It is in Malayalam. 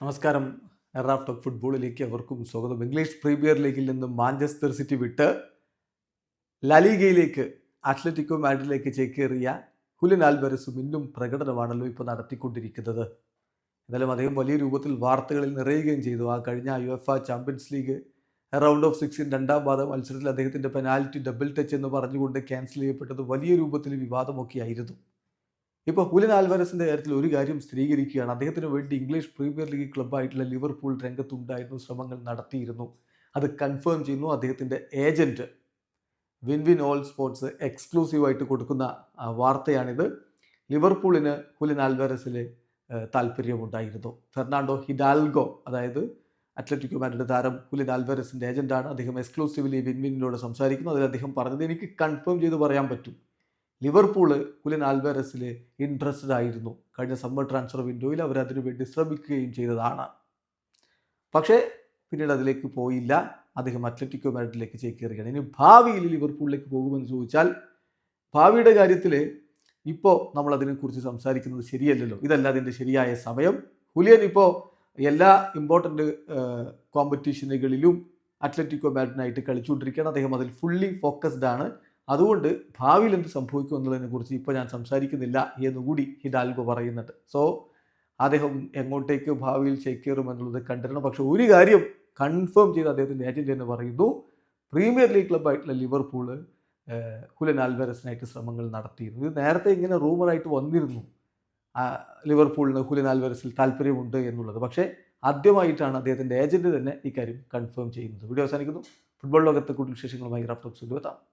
നമസ്കാരം. എറാഫ്റ്റ് ഓഫ് ഫുട്ബോളിലേക്ക് അവർക്കും സ്വാഗതം. ഇംഗ്ലീഷ് പ്രീമിയർ ലീഗിൽ നിന്ന് മാഞ്ചസ്റ്റർ സിറ്റി വിട്ട് ലലീഗയിലേക്ക് അത്ലറ്റിക്കോ മാഡ്രിഡിലേക്ക് ചേക്കേറിയ ഹുലിൻ ആൽബരസും ഇന്നും പ്രകടനമാണല്ലോ ഇപ്പോൾ നടത്തിക്കൊണ്ടിരിക്കുന്നത്. എന്നാലും അദ്ദേഹം വലിയ രൂപത്തിൽ വാർത്തകളിൽ നിറയുകയും ചെയ്തു. ആ കഴിഞ്ഞ UEFA champions league round of sixteen രണ്ടാം പാദ മത്സരത്തിൽ അദ്ദേഹത്തിന്റെ പെനാൽറ്റി ഡബിൾ ടച്ച് എന്ന് പറഞ്ഞുകൊണ്ട് ക്യാൻസൽ ചെയ്യപ്പെട്ടത് വലിയ രൂപത്തിൽ വിവാദമൊക്കെ ആയിരുന്നു ഇപ്പോൾ ഹുലിൻ ആൽവാരസിന്റെ കാര്യത്തിൽ ഒരു കാര്യം സ്ഥിരീകരിക്കുകയാണ്. അദ്ദേഹത്തിന് വേണ്ടി ഇംഗ്ലീഷ് പ്രീമിയർ ലീഗ് ക്ലബ്ബായിട്ടുള്ള ലിവർപൂൾ രംഗത്തുണ്ടായിരുന്നു ശ്രമങ്ങൾ നടത്തിയിരുന്നു. അത് കൺഫേം ചെയ്യുന്നു അദ്ദേഹത്തിന്റെ agent win win all sports എക്സ്ക്ലൂസീവായിട്ട് കൊടുക്കുന്ന വാർത്തയാണിത്. ലിവർപൂളിന് ഹുലിൻ ആൽവാരസിൽ താല്പര്യമുണ്ടായിരുന്നു ഫെർണാണ്ടോ ഹിഡാൽഗോ അതായത് അത്ലറ്റിക് മാഡ്രിഡ് താരം ഹുലിൻ ആൽവാരസിന്റെ ഏജന്റാണ് അദ്ദേഹം എക്സ്ക്ലൂസീവ്ലി വിൻ വിന്നിനോട് സംസാരിക്കുന്നു. അതിൽ അദ്ദേഹം പറഞ്ഞത് എനിക്ക് കൺഫേം ചെയ്ത് പറയാൻ പറ്റും. ലിവർപൂൾ കുലിൻ ആൽബറസിൽ ഇൻട്രസ്റ്റഡ് ആയിരുന്നു. കഴിഞ്ഞ സമ്മർ ട്രാൻസ്ഫർ വിൻഡോയിൽ അവർ അതിനുവേണ്ടി ശ്രമിക്കുകയും ചെയ്തതാണ്. പക്ഷേ പിന്നീട് അതിലേക്ക് പോയില്ല. അദ്ദേഹം അത്ലറ്റിക്കോ മാഡ്രിഡിലേക്ക് ചേക്കേറുകയാണ്. ഇനി ഭാവിയിൽ ലിവർപൂളിലേക്ക് പോകുമെന്ന് ചോദിച്ചാൽ ഭാവിയുടെ കാര്യത്തിൽ ഇപ്പോൾ നമ്മൾ അതിനെക്കുറിച്ച് സംസാരിക്കുന്നത് ശരിയല്ലല്ലോ. ഇതല്ല അതിന്റെ ശരിയായ സമയം. ഹുലിയൻ ഇപ്പോൾ എല്ലാ ഇമ്പോർട്ടന്റ് കോമ്പറ്റീഷനുകളിലും അത്ലറ്റിക്കോ മാഡ്രിഡിനായിട്ട് കളിച്ചുകൊണ്ടിരിക്കുകയാണ്. അദ്ദേഹം അതിൽ ഫുള്ളി ഫോക്കസ്ഡ് ആണ്. അതുകൊണ്ട് ഭാവിയിൽ എന്ത് സംഭവിക്കും എന്നുള്ളതിനെ കുറിച്ച് ഇപ്പോൾ ഞാൻ സംസാരിക്കുന്നില്ല എന്നുകൂടി ഹിഡാൽഗോ പറയുന്നുണ്ട്. സോ അദ്ദേഹം എങ്ങോട്ടേക്ക് ഭാവിയിൽ ചേക്കേറും എന്നുള്ളത് കണ്ടിരണം പക്ഷെ ഒരു കാര്യം കൺഫേം ചെയ്ത് അദ്ദേഹത്തിന്റെ ഏജന്റ് തന്നെ പറയുന്നു. പ്രീമിയർ ലീഗ് ക്ലബ്ബായിട്ടുള്ള ലിവർപൂൾ ഹുലൻ ആൽവരസിനായിട്ട് ശ്രമങ്ങൾ നടത്തിയിരുന്നു. ഇത് നേരത്തെ ഇങ്ങനെ റൂമറായിട്ട് വന്നിരുന്നു. ലിവർപൂളിന് ഹുലൻ ആൽവരസിൽ താല്പര്യമുണ്ട് എന്നുള്ളത്. പക്ഷേ ആദ്യമായിട്ടാണ് അദ്ദേഹത്തിന്റെ ഏജന്റ് തന്നെ ഇക്കാര്യം കൺഫേം ചെയ്യുന്നത്. വീഡിയോ അവസാനിക്കുന്നു. ഫുട്ബോൾ ലോകത്തെ കൂടുതൽ വിശേഷങ്ങളുമായി റാഫ്റ്റോക്സ് എത്താം.